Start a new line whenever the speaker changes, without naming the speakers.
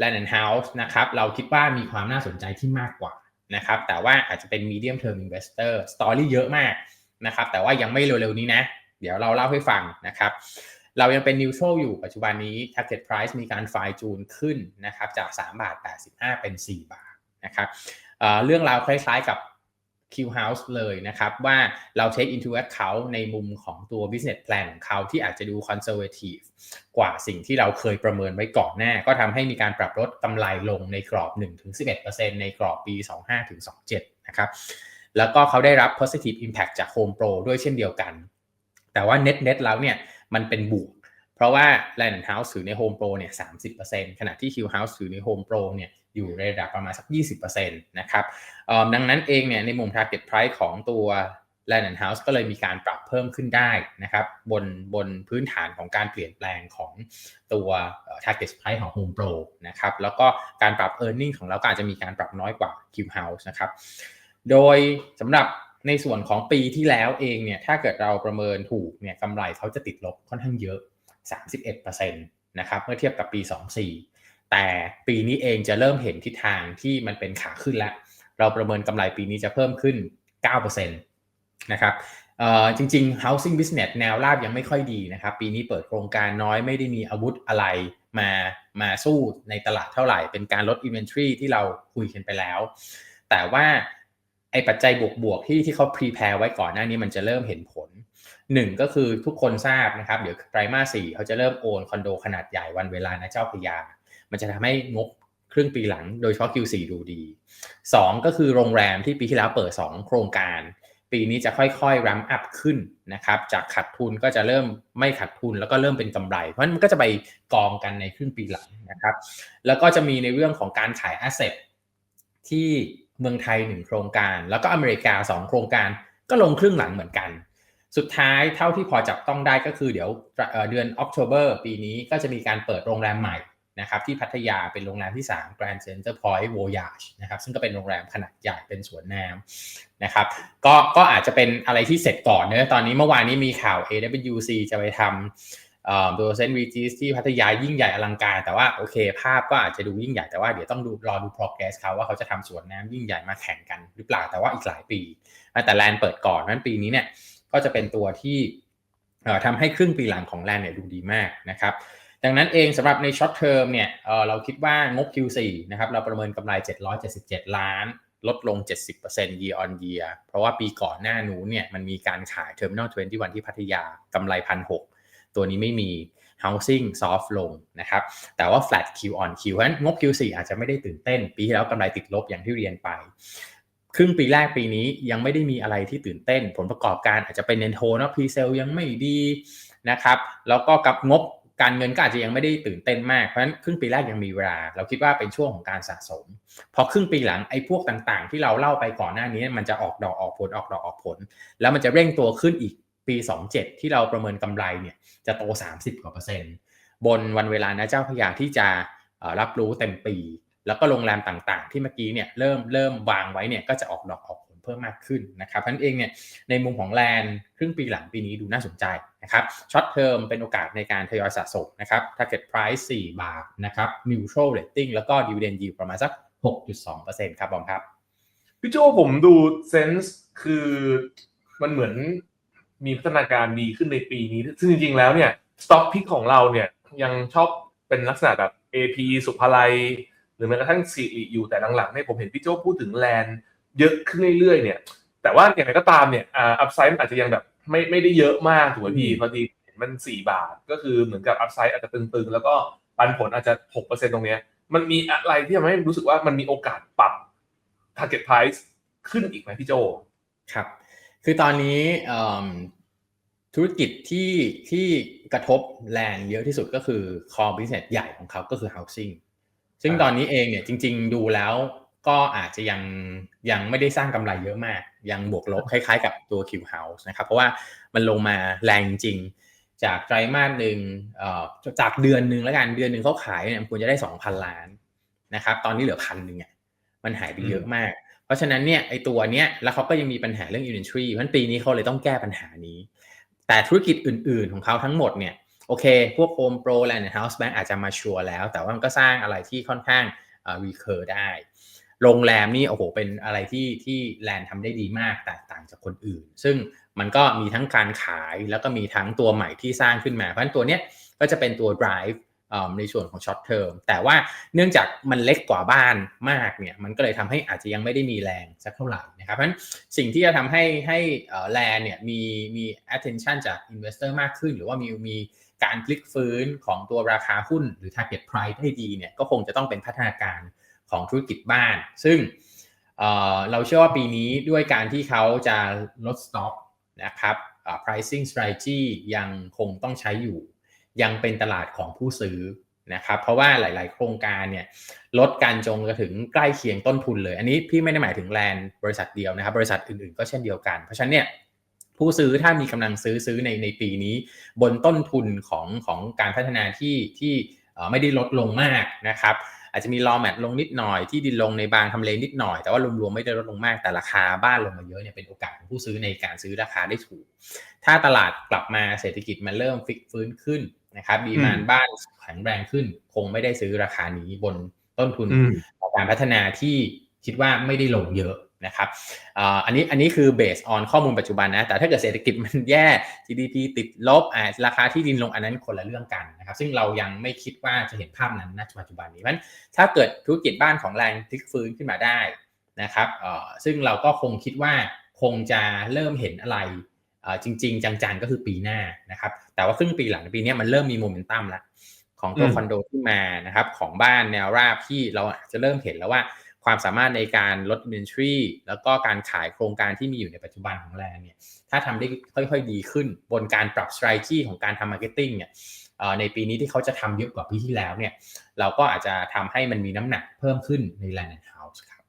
Land and House นะครับเราคิดว่ามีความน่าสนใจที่มากกว่านะครับแต่ว่าอาจจะเป็น medium term investor story เยอะมากนะครับแต่ว่ายังไม่เร็วๆนี้นะ เดี๋ยวเราเล่าให้ฟังนะครับเรายังเป็น neutral อยู่ปัจจุบันนี้ target price มีการไฟจูนขึ้นนะครับจาก 3 บาท 85 เป็น 4 บาทนะครับเรื่องราวคล้ายๆกับ Q House เลยนะครับ ว่าเรา take into account ในมุมของตัว business plan ของเขาที่อาจจะดู conservative กว่าสิ่งที่เราเคยประเมินไว้ก่อนหน้า ก็ทำให้มีการปรับลดกำไรลงในกรอบ 1-11%ในกรอบปี 25-27 นะครับ แล้วก็เขาได้รับ positive impact จาก Home Pro ด้วยเช่นเดียวกัน แต่ว่า net net แล้วเนี่ยมันเป็นบวก เพราะว่า Land House ถือใน Home Pro เนี่ย30%ขณะที่ Q House ถือใน Home Pro เนี่ย อยู่ในระดับประมาณสัก 20%นะครับดังนั้นเองเนี่ยในมุม target price ของตัว Land and House ก็เลยมีการปรับเพิ่มขึ้นได้นะครับบนบนพื้นฐานของการเปลี่ยนแปลงของตัว target price ของ Home Pro นะครับแล้วก็การปรับ e a r n i n g ของเราก็อาจจะมีการปรับน้อยกว่า Q House นะครับโดยสำหรับในส่วนของปีที่แล้วเองเนี่ยถ้าเกิดเราประเมินถูกเนี่ยกำไรเขาจะติดลบค่อนข้างเยอะ 31%นะครับเมื่อเทียบกับปี 24 แต่ปีนี้เองจะเริ่มเห็นทิศทางที่มันเป็นขาขึ้นแล้ว เราประเมินกำไรปีนี้จะเพิ่มขึ้น 9%นะครับจริง ๆ housing business แนวราบยังไม่ค่อยดีนะครับ ปีนี้เปิดโครงการน้อยไม่ได้มีอาวุธอะไรมามาสู้ในตลาดเท่าไหร่ เป็นการลด inventory ที่เราคุยกันไปแล้ว แต่ว่าไอ้ปัจจัยบวกๆที่ที่เขา prepare ไว้ก่อนหน้านี้มันจะเริ่มเห็นผลหนึ่งก็คือทุกคนทราบนะครับ เดี๋ยวไตรมาสสี่เขาจะเริ่มโอนคอนโดขนาดใหญ่วันเวลานะเจ้าพยา มันจะทำให้งบครึ่งปีหลังโดยเฉพาะ Q4 ดูดี 2 ก็คือโรงแรมที่ปีที่แล้วเปิด 2 โครงการ ปีนี้จะค่อยๆรัมอัพขึ้นนะครับ จากขาดทุนก็จะเริ่มไม่ขาดทุนแล้วก็เริ่มเป็นกำไร เพราะมันก็จะไปกองกันในครึ่งปีหลังนะครับ แล้วก็จะมีในเรื่องของการขายแอสเซทที่เมืองไทย 1 โครงการ แล้วก็อเมริกา 2 โครงการก็ลงครึ่งหลังเหมือนกัน สุดท้ายเท่าที่พอจับต้องได้ก็คือเดี๋ยวเดือนออกโทเบอร์ปีนี้ก็จะมีการเปิดโรงแรมใหม่ นะครับที่พัทยาเป็นโรงแรมที่ 3 Grand Center Point Voyage นะครับซึ่งก็เป็นโรงแรมขนาดใหญ่เป็นสวนน้ำนะครับก็ก็อาจจะเป็นอะไรที่เสร็จก่อนเนะตอนนี้เมื่อวานนี้มีข่าว AWC จะไปทำตัวเซนต์วีจีสที่พัทยายิ่งใหญ่อลังการ แต่ว่าโอเค ภาพก็อาจจะดูยิ่งใหญ่แต่ว่าเดี๋ยวต้องดูรอดู progress เขาว่าเขาจะทำสวนน้ำยิ่งใหญ่มาแข่งกันหรือเปล่าแต่ว่าอีกหลายปี แต่แลนเปิดก่อนนั้นปีนี้เนี่ยก็จะเป็นตัวที่ทำให้ครึ่งปีหลังของแลนเนี่ยดูดีมากนะครับ ดังนั้นเองสำหรับในช็อตเทอมเนี่ยเราคิดว่างบ Q4 นะครับเราประเมินกำไร 777 ล้าน ลดลง 70% year on year เพราะว่าปีก่อนหน้านู้นเนี่ยมันมีการขาย Terminal 21 ที่พัทยากำไร 1,600 ตัวนี้ไม่มี housing soft ลงนะครับ แต่ว่า flat Q on Q เพราะฉะนั้นงบ Q4 อาจจะไม่ได้ตื่นเต้น ปีที่แล้วกำไรติดลบอย่างที่เรียนไป ครึ่งปีแรกปีนี้ยังไม่ได้มีอะไรที่ตื่นเต้น ผลประกอบการอาจจะเป็นเนนโทนะพรีเซลยังไม่ดีนะครับ แล้วก็กับงบ การเงินก็อาจจะยังไม่ได้ตื่นเต้นมากเพราะฉะนั้นครึ่งปีแรกยังมีเวลา เราคิดว่าเป็นช่วงของการสะสม พอครึ่งปีหลังไอ้พวกต่างๆ ที่เราเล่าไปก่อนหน้านี้มันจะออกดอกออกผลออกดอกออกผล แล้วมันจะเร่งตัวขึ้นอีกปี 27 ที่เราประเมินกำไรเนี่ยจะโต 30กว่าเปอร์เซ็นต์บนวันเวลานะเจ้าพยาที่จะรับรู้เต็มปี แล้วก็โรงแรมต่างๆ ที่เมื่อกี้เนี่ยเริ่มเริ่มวางไว้เนี่ยก็จะออกดอกออก เพิ่มมากขึ้นนะครับเพราะนั้นเองเนี่ยในมุมของแลนครึ่งปีหลังปีนี้ดูน่าสนใจนะครับช็อตเทอมเป็นโอกาสในการทยอยสะสมนะครับ target price 4 บาทนะครับ neutral rating แล้วก็ dividend yield ประมาณสัก 6.2%ครับบอมครับ
พี่โจผมดูเซนส์คือมันเหมือนมีพัฒนาการดีขึ้นในปีนี้ ซึ่งจริงๆแล้วเนี่ยสต็อกพิกของเราเนี่ยยังชอบเป็นลักษณะแบบ AP สุภาลัย หรือแม้กระทั่งสิริอยู่แต่หลังๆเนี่ยผมเห็นพี่โจพูดถึงแลนด์ เยอะขึ้นเรื่อยๆเนี่ย แต่ว่าอย่างไรก็ตามเนี่ยอัพไซด์อาจจะยังแบบไม่ไม่ได้เยอะมากถูกไหมพี่พอดีมันสี่บาท ก็คือเหมือนกับอัพไซด์อาจจะตึงๆ แล้วก็ปันผลอาจจะหกเปอร์เซ็นตรงเนี้ยมันมีอะไรที่ทำให้รู้สึกว่ามันมีโอกาสปรับ target price ขึ้นอีกไหมพี่โจ
ครับ คือตอนนี้ธุรกิจที่ที่กระทบแรงเยอะที่สุดก็คือ core business ใหญ่ของเขาก็คือ housing ซึ่งตอนนี้เองเนี่ยจริง ๆ ดูแล้ว ก็อาจจะยังยังไม่ได้สร้างกำไรเยอะมาก ยังบวกลบคล้ายๆกับตัว Q House นะครับเพราะว่ามันลงมาแรงจริงจากไตรมาสหนึ่งจากเดือนหนึ่งแล้วกันเดือนหนึ่งเขาขายเนี่ยควรจะได้ 2,000 ล้านนะครับตอนนี้เหลือพันหนึ่งอะมันหายไปเยอะมาก เพราะฉะนั้นเนี่ยไอตัวเนี้ยแล้วเขาก็ยังมีปัญหาเรื่อง inventory เพราะปีนี้เขาเลยต้องแก้ปัญหานี้ แต่ธุรกิจอื่นๆของเขาทั้งหมดเนี่ยโอเค พวก Home Pro Land House Bank อาจจะมาชัวร์แล้ว แต่ว่ามันก็สร้างอะไรที่ค่อนข้างอ่า recur ได้ โรงแรมนี่โอ้โหเป็นอะไรที่ที่แลนด์ทำได้ดีมากแตกต่างจากคนอื่น ซึ่งมันก็มีทั้งการขายแล้วก็มีทั้งตัวใหม่ที่สร้างขึ้นมาเพราะฉะนั้นตัวเนี้ยก็จะเป็นตัว drive อ่าในส่วนของ short term แต่ว่าเนื่องจากมันเล็กกว่าบ้านมากเนี่ยมันก็เลยทำให้อาจจะยังไม่ได้มีแรงสักเท่าไหร่นะครับเพราะฉะนั้นสิ่งที่จะทำให้ให้แลนเนี่ยมีมี attention จาก investor มากขึ้น หรือว่ามีมีการพลิกฟื้นของตัวราคาหุ้นหรือ target price ได้ดีเนี่ยก็คงจะต้องเป็นพัฒนาการ ของธุรกิจบ้าน ซึ่งเเราเชื่อว่าปีนี้ด้วยการที่เขาจะลดสต็อกนะครับ pricing strategy ยังคงต้องใช้อยู่ ยังเป็นตลาดของผู้ซื้อนะครับ เพราะว่าหลาย ๆ โครงการเนี่ยลดการจงกระถึงใกล้เคียงต้นทุนเลย อันนี้พี่ไม่ได้หมายถึงแลนด์บริษัทเดียวนะครับ บริษัทอื่น ๆ ก็เช่นเดียวกัน เพราะฉะนั้นเนี่ยผู้ซื้อถ้ามีกำลังซื้อซื้อในในปีนี้ บนต้นทุนของของการพัฒนาที่ที่ไม่ได้ลดลงมากนะครับ อาจจะมีรอแมทลงนิดหน่อยที่ดินลงในบางทำเลนิดหน่อย แต่ว่ารวมๆไม่ได้ลดลงมากแต่ราคาบ้านลงมาเยอะเนี่ยเป็นโอกาสของผู้ซื้อในการซื้อราคาได้ถูก ถ้าตลาดกลับมาเศรษฐกิจมันเริ่มฟิกฟื้นขึ้นนะครับดีมานบ้านแข็งแรงขึ้น คงไม่ได้ซื้อราคานี้บนต้นทุน
อืม
ของการพัฒนาที่คิดว่าไม่ได้ลงเยอะ นะครับอ่าอันนี้อันนี้คือ based on ข้อมูลปัจจุบันนะ แต่ถ้าเกิดเศรษฐกิจมันแย่ GDP ติดลบอ่าราคาที่ดินลงอันนั้นคนละเรื่องกันนะครับ ซึ่งเรายังไม่คิดว่าจะเห็นภาพนั้นณปัจจุบันนี้เพราะฉะนั้นถ้าเกิดธุรกิจบ้านของแรงพลิกฟื้นขึ้นมาได้นะครับเอ่อซึ่งเราก็คงคิดว่าคงจะเริ่มเห็นอะไรเอ่อจริง ๆ จังๆ ก็คือปีหน้านะครับ แต่ว่าครึ่งปีหลังปีเนี้ยมันเริ่มมีโมเมนตัมแล้วของตัว
อืม
คอนโดที่มานะครับ ของบ้านแนวราบที่เราอาจจะเริ่มเห็นแล้วว่า ความสามารถในการลดอินเวนทรีแล้วก็การขายโครงการที่มีอยู่ในปัจจุบันของแลนเนี่ยถ้าทำได้ค่อยๆดีขึ้น บนการปรับสไตรที่ของการทำมาร์เก็ตติ้งเนี่ยในปีนี้ที่เขาจะทำเยอะกว่าปีที่แล้วเนี่ยเราก็อาจจะทำให้มันมีน้ำหนักเพิ่มขึ้นในแลนด์เฮาส์ครับ